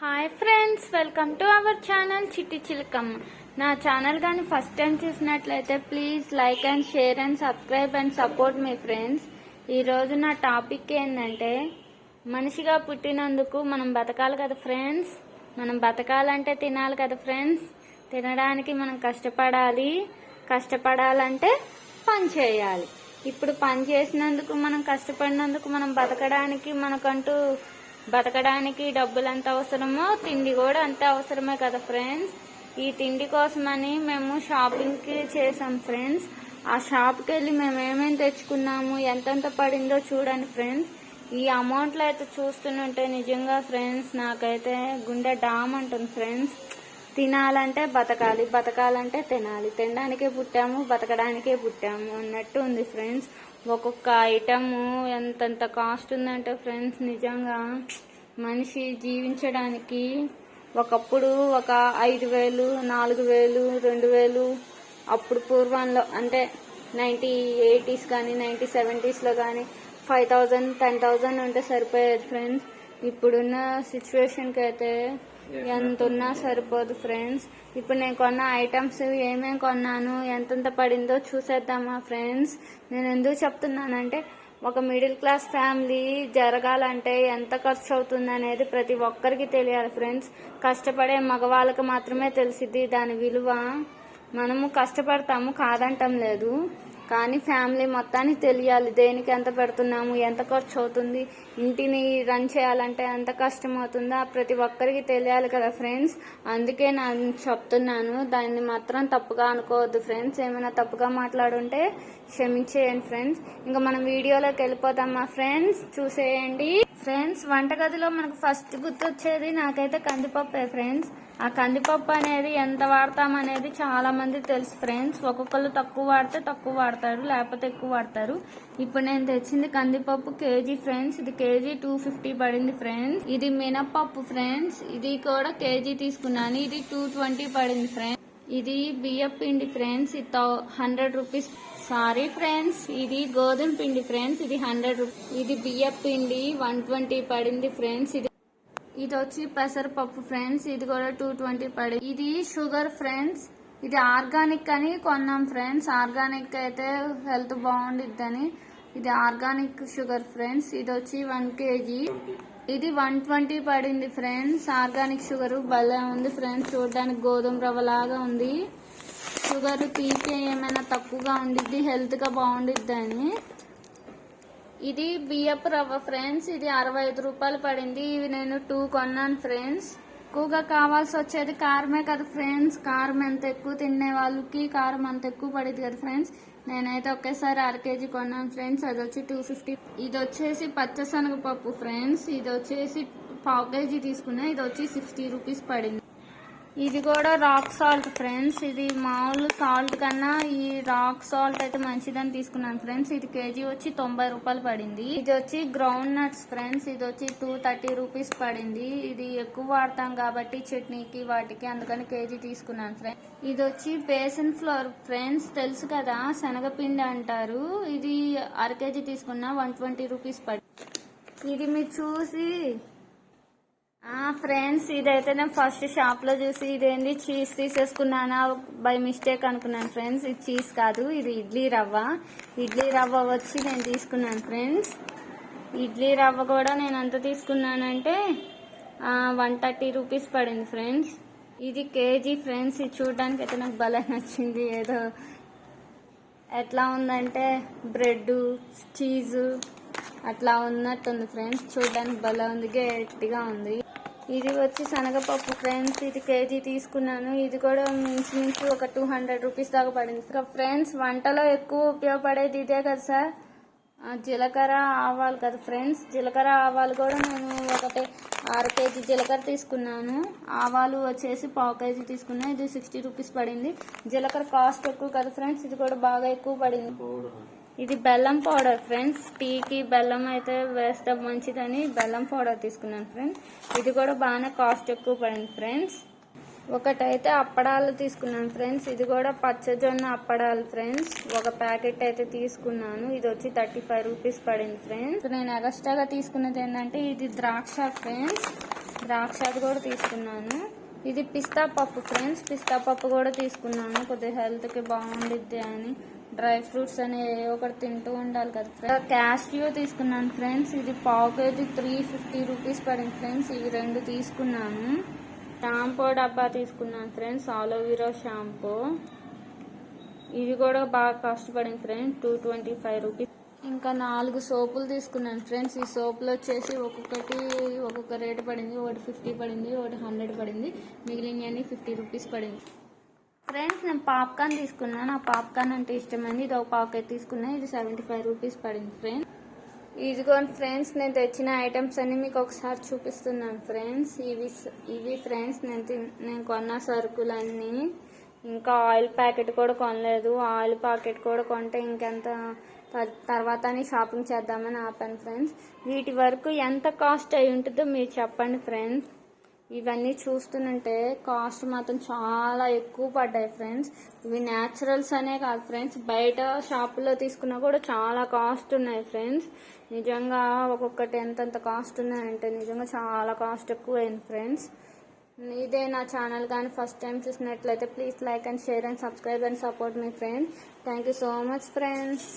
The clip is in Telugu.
Hi friends welcome to our channel Chitti Chilakamma నా ఛానల్ కానీ ఫస్ట్ టైం చూసినట్లయితే please like and share and subscribe and support me friends ఈరోజు నా టాపిక్ ఏంటంటే మనిషిగా పుట్టినందుకు మనం బతకాలి కదా ఫ్రెండ్స్ మనం బతకాలంటే తినాలి కదా ఫ్రెండ్స్ తినడానికి మనం కష్టపడాలి. కష్టపడాలంటే పని చేయాలి. ఇప్పుడు పని చేసినందుకు మనం కష్టపడినందుకు మనం బతకడానికి మనకంటూ బతకడానికి డబ్బులు ఎంత అవసరమో తిండి కూడా అంతే అవసరమే కదా ఫ్రెండ్స్? ఈ తిండి కోసమని మేము షాపింగ్కి చేసాం ఫ్రెండ్స్. ఆ షాప్కి వెళ్ళి మేము ఏమేమి తెచ్చుకున్నాము ఎంతెంత పడిందో చూడండి ఫ్రెండ్స్. ఈ అమౌంట్లో అయితే చూస్తుంటే నిజంగా ఫ్రెండ్స్ నాకైతే గుండె డామ్ అంటుంది ఫ్రెండ్స్. తినాలంటే బతకాలి బతకాలంటే తినాలి. తినడానికే పుట్టాము బతకడానికే పుట్టాము అన్నట్టు ఉంది ఫ్రెండ్స్. ఒక్కొక్క ఐటము ఎంతంత కాస్ట్ ఉందంటే ఫ్రెండ్స్ నిజంగా మనిషి జీవించడానికి ఒకప్పుడు ఒక ఐదు వేలు నాలుగు వేలు రెండు వేలు అప్పుడు పూర్వంలో అంటే నైంటీ ఎయిటీస్ కానీ నైంటీ సెవెంటీస్లో కానీ ఫైవ్ థౌజండ్ టెన్ థౌజండ్ ఉంటే సరిపోయేది ఫ్రెండ్స్ ఇప్పుడున్న సిచ్యువేషన్కి అయితే ఎంత ఉన్నా సరిపోదు ఫ్రెండ్స్. ఇప్పుడు నేను కొన్న ఐటమ్స్ ఏమేమి కొన్నాను ఎంతెంత పడిందో చూసేద్దామా ఫ్రెండ్స్. నేను ఎందుకు చెప్తున్నానంటే ఒక మిడిల్ క్లాస్ ఫ్యామిలీ జరగాలంటే ఎంత ఖర్చు అవుతుంది అనేది ప్రతి ఒక్కరికి తెలియాలి ఫ్రెండ్స్. కష్టపడే మగవాళ్ళకి మాత్రమే తెలిసిద్ది దాని విలువ. మనము కష్టపడతాము కాదంటం లేదు. కానీ ఫ్యామిలీ మొత్తానికి తెలియాలి. దేనికి ఎంత పెడుతున్నాము? ఎంత ఖర్చు అవుతుంది? ఇంటిని రన్ చేయాలంటే ఎంత కష్టం అవుతుందో ప్రతి ఒక్కరికి తెలియాలి కదా ఫ్రెండ్స్. అందుకే నేను చెప్తున్నాను దాన్ని మాత్రం తప్పుగా అనుకోవద్దు ఫ్రెండ్స్. ఏమైనా తప్పుగా మాట్లాడుంటే క్షమించేయండి ఫ్రెండ్స్. ఇంకా మనం వీడియోలోకి వెళ్ళిపోతాం మా ఫ్రెండ్స్. చూసేయండి. ఫ్రెండ్స్ వంటగదిలో మనకు ఫస్ట్ గుర్తొచ్చేది నాకైతే కందిపప్పే ఫ్రెండ్స్. ఆ కందిపప్పు అనేది ఎంత వాడతాం అనేది చాలా మంది తెలుసు ఫ్రెండ్స్. ఒక్కొక్కరు తక్కువ వాడితే తక్కువ వాడతారు లేకపోతే ఎక్కువ వాడతారు. ఇప్పుడు నేను తెచ్చింది కందిపప్పు కేజీ ఫ్రెండ్స్. ఇది కేజీ టూ ఫిఫ్టీ పడింది ఫ్రెండ్స్. ఇది మినప్పప్పు ఫ్రెండ్స్. ఇది కూడా కేజీ తీసుకున్నాను. ఇది టూ ట్వంటీ పడింది ఫ్రెండ్స్. ఇది బియ్యం పిండి ఫ్రెండ్స్. ఇది హండ్రెడ్ రూపీస్ సారీ ఫ్రెండ్స్ ఇది గోధుమ పిండి ఫ్రెండ్స్ ఇది హండ్రెడ్ ఇది బియ్యం పిండి వన్ ట్వంటీ పడింది ఫ్రెండ్స్ ఇది ఇది వచ్చి పెసరపప్పు ఫ్రెండ్స్ ఇది కూడా టూ ట్వంటీ పడి ఇది షుగర్ ఫ్రెండ్స్ ఇది ఆర్గానిక్ అని కొన్నాం ఫ్రెండ్స్ ఆర్గానిక్ అయితే హెల్త్ బాగుండిద్దని ఇది ఆర్గానిక్ షుగర్ ఫ్రెండ్స్ ఇది వచ్చి వన్ కేజీ. ఇది వన్ ట్వంటీ పడింది ఫ్రెండ్స్ ఆర్గానిక్ షుగర్ భలే ఉంది ఫ్రెండ్స్ చూడడానికి గోధుమ రవ్వ లాగా ఉంది. షుగర్ పీకే ఏమైనా తక్కువగా ఉండిద్ది హెల్త్గా బాగుండిద్ది అని ఇది బియ్యపు రవ్వ ఫ్రెండ్స్ ఇది అరవై ఐదు రూపాయలు పడింది. ఇవి నేను టూ కొన్నాను ఫ్రెండ్స్. ఎక్కువగా కావాల్సి వచ్చేది కారమే కదా ఫ్రెండ్స్. కారం ఎంత ఎక్కువ తినే వాళ్ళకి కారం అంత ఎక్కువ పడింది కదా ఫ్రెండ్స్. నేనైతే ఒకేసారి అర కేజీ కొన్నాను ఫ్రెండ్స్. అది వచ్చి టూ ఫిఫ్టీ. ఇది వచ్చేసి పచ్చశనగపప్పు ఫ్రెండ్స్. ఇది వచ్చేసి పావు కేజీ తీసుకున్నా. ఇది వచ్చి సిక్స్టీ రూపీస్ పడింది. ఇది కూడా రాక్ సాల్ట్ ఫ్రెండ్స్ ఇది మామూలు సాల్ట్ కన్నా ఈ రాక్ సాల్ట్ అయితే మంచిదని తీసుకున్నాను ఫ్రెండ్స్ ఇది కేజీ వచ్చి తొంభై రూపాయలు పడింది. ఇది వచ్చి గ్రౌండ్ నట్స్ ఫ్రెండ్స్ ఇది వచ్చి టూ థర్టీ రూపీస్ పడింది. ఇది ఎక్కువ వాడతాం కాబట్టి చట్నీకి వాటికి అందుకని కేజీ తీసుకున్నాను ఫ్రెండ్స్ ఇది వచ్చి బేసన్ ఫ్లోర్ ఫ్రెండ్స్ తెలుసు కదా శనగపిండి అంటారు. ఇది అర కేజీ తీసుకున్నా వన్ ట్వంటీ రూపీస్ పడి ఇది మీరు చూసి ఫ్రెండ్స్ ఇదైతే నేను ఫస్ట్ షాప్లో చూసి ఇదేంది? చీజ్ తీసేసుకున్నానా? బై మిస్టేక్ అనుకున్నాను ఫ్రెండ్స్ ఇది చీజ్ కాదు ఇది ఇడ్లీ రవ్వ. ఇడ్లీ రవ్వ వచ్చి నేను తీసుకున్నాను ఫ్రెండ్స్ ఇడ్లీ రవ్వ కూడా నేను ఎంత తీసుకున్నానంటే వన్ థర్టీ రూపీస్ పడింది ఫ్రెండ్స్ ఇది కేజీ ఫ్రెండ్స్ ఇది చూడడానికి అయితే నాకు భలే నచ్చింది. ఏదో ఎట్లా ఉందంటే బ్రెడ్ చీజు అట్లా ఉన్నట్టుంది ఫ్రెండ్స్ చూడడానికి భలే ఉంది గట్టిగా ఉంది. ఇది వచ్చి శనగపప్పు ఫ్రెండ్స్ ఇది కేజీ తీసుకున్నాను. ఇది కూడా మించుమించు ఒక టూ హండ్రెడ్ రూపీస్ దాకా పడింది. ఇంకా ఫ్రెండ్స్ వంటలో ఎక్కువ ఉపయోగపడేది ఇదే కదా సార్ జీలకర్ర ఆవాలు కదా ఫ్రెండ్స్ జీలకర్ర ఆవాలు కూడా నేను ఒకటి ఆరు కేజీ జీలకర్ర తీసుకున్నాను. ఆవాలు వచ్చేసి పావు కేజీ తీసుకున్నాను ఇది సిక్స్టీ రూపీస్ పడింది. జీలకర్ర కాస్ట్ ఎక్కువ కదా ఫ్రెండ్స్ ఇది కూడా బాగా ఎక్కువ పడింది. ఇది బెల్లం పౌడర్ ఫ్రెండ్స్. టీకి బెల్లం అయితే వేస్తే మంచిదని బెల్లం పౌడర్ తీసుకున్నాను ఫ్రెండ్స్. ఇది కూడా బాగానే కాస్ట్ ఎక్కువ పడింది ఫ్రెండ్స్. ఒకటైతే అప్పడాలు తీసుకున్నాను ఫ్రెండ్స్. ఇది కూడా పచ్చజొన్న అప్పడాలు ఫ్రెండ్స్. ఒక ప్యాకెట్ అయితే తీసుకున్నాను. ఇది వచ్చి థర్టీ ఫైవ్ రూపీస్ పడింది ఫ్రెండ్స్. నేను ఎగస్ట్రాగా తీసుకున్నది ఏంటంటే ఇది ద్రాక్ష ఫ్రెండ్స్. ద్రాక్షది కూడా తీసుకున్నాను. ఇది పిస్తా పప్పు ఫ్రెండ్స్. పిస్తా పప్పు కూడా తీసుకున్నాను. కొద్దిగా హెల్త్కి బాగుండిద్ది అని. డ్రై ఫ్రూట్స్ అనేవి ఒకటి తింటూ ఉండాలి కదా ఫ్రెండ్స్ క్యాష్యూ తీసుకున్నాను ఫ్రెండ్స్ ఇది పావు కేజీ త్రీ ఫిఫ్టీ రూపీస్ పడింది ఫ్రెండ్స్ ఇవి రెండు తీసుకున్నాను. షాంపూ డబ్బా తీసుకున్నాను ఫ్రెండ్స్ ఆలోవీరా షాంపూ ఇది కూడా బాగా కాస్ట్ పడింది friends two twenty five rupees ఇంకా నాలుగు సోపులు తీసుకున్నాను ఫ్రెండ్స్ ఈ సోపులు వచ్చేసి ఒక్కొక్కటి ఒక్కొక్క రేటు పడింది. ఒకటి ఫిఫ్టీ పడింది. ఒకటి హండ్రెడ్ పడింది. మిగిలినవన్నీ ఫిఫ్టీ రూపీస్ పడింది. ఫ్రెండ్స్ నేను పాప్కార్న్ తీసుకున్నాను ఆ పాప్కార్న్ అంటే ఇష్టమైంది ఇది ఒక పాకెట్ తీసుకున్నాను ఇది సెవెంటీ ఫైవ్ రూపీస్ పడింది ఫ్రెండ్స్. ఇదిగోండి ఫ్రెండ్స్ నేను తెచ్చిన ఐటమ్స్ అన్ని మీకు ఒకసారి చూపిస్తున్నాను ఫ్రెండ్స్. ఇవి ఇవి ఫ్రెండ్స్ నేను నేను కొన్న సరుకులన్నీ. ఇంకా ఆయిల్ ప్యాకెట్ కూడా కొనలేదు. ఆయిల్ ప్యాకెట్ కూడా కొంటే ఇంకెంత త- తర్వాత షాపింగ్ చేద్దామని ఆపాను ఫ్రెండ్స్. వీటి వరకు ఎంత కాస్ట్ అయి ఉంటుందో మీరు చెప్పండి ఫ్రెండ్స్. ఇవన్నీ చూస్తుంటే కాస్ట్ మాత్రం చాలా ఎక్కువ పడ్డాయి ఫ్రెండ్స్. ఇవి న్యాచురల్స్ అనే కాదు ఫ్రెండ్స్. బయట షాపుల్లో తీసుకున్నా కూడా చాలా కాస్ట్ ఉన్నాయి ఫ్రెండ్స్. నిజంగా ఒక్కొక్కటి ఎంతంత కాస్ట్ ఉన్నాయంటే నిజంగా చాలా కాస్ట్ ఎక్కువైంది ఫ్రెండ్స్. ఇదే నా ఛానల్ కానీ ఫస్ట్ టైం చూసినట్లయితే please like and share and subscribe and support me friends. Thank you so much friends.